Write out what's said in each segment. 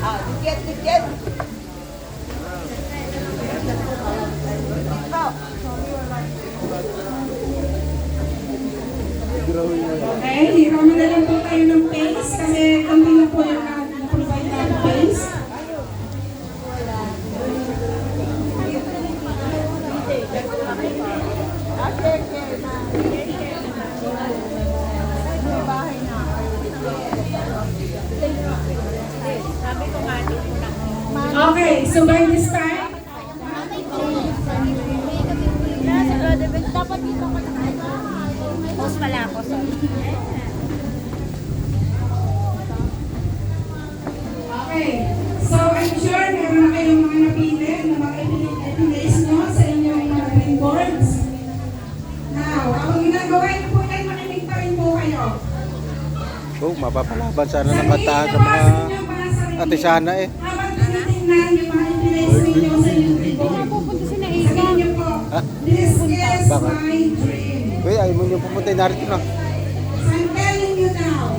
Ah, dikit, dikit. Okay, hirami na lang po tayo ng pace kasi na po yung Okay, so by this time, Dapat dito ako Post pala ako, sorry. Okay. So, I'm sure meron na kayong mga napili na mga ipinace nyo sa inyong mga green boards. Now, ang ginagawa niyo po yan, makinig pa rin po kayo. Oh, mapapalaban sana ng kantahan sa mga artisana eh. Yung mga ipinace ninyo sa board. Sabihin niyo po, this is my dream. Uy, ayaw mo nyo pumunta narito na. So I'm telling you now,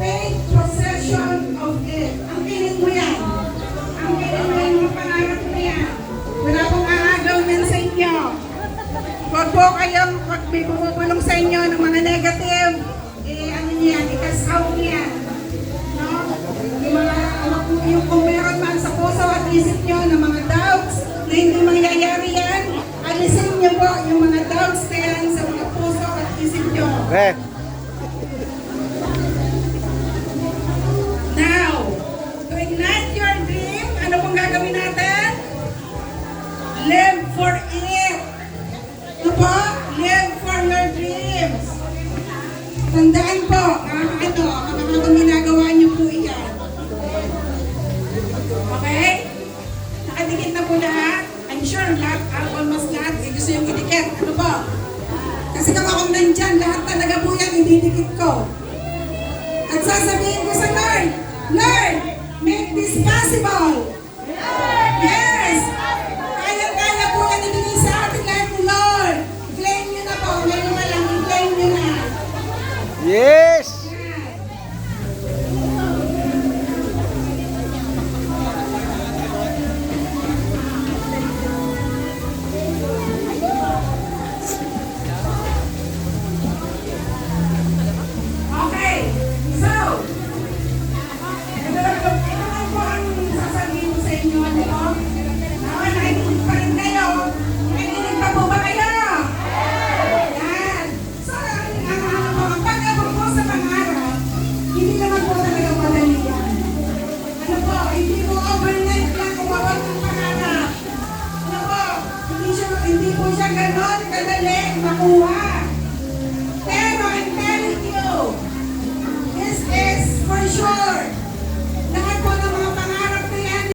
take possession of it. Ang piling mo yan. Ang piling mo yung pangarap mo yan. Wala pong aagaw yan sa inyo. Huwag po kayong, pag may bumubulong sa inyo ng mga negative, eh ano niyo yan, i-cast out niyo yan. No? Yung mga, wag po yung isip niyo ng mga doubts na hindi mangyayari yan, alisin niyo po yung mga doubts na yan sa mga puso at isip niyo. Eh, Now, to ignite your dream, ano pong gagawin natin? Live for it. Ano po? Live for your dreams. Tandaan po, ah, ito, kapag ginagawa niyo po iyan. Po lahat. I'm sure lahat, ah, almost lahat, eh, gusto yung idikit. Ano po? Kasi kapag ako nandyan, lahat talaga po yan, ididikit ko. At sasabihin ko sa Lord, Lord, make this possible. Hindi po siya ganon kadali makuha.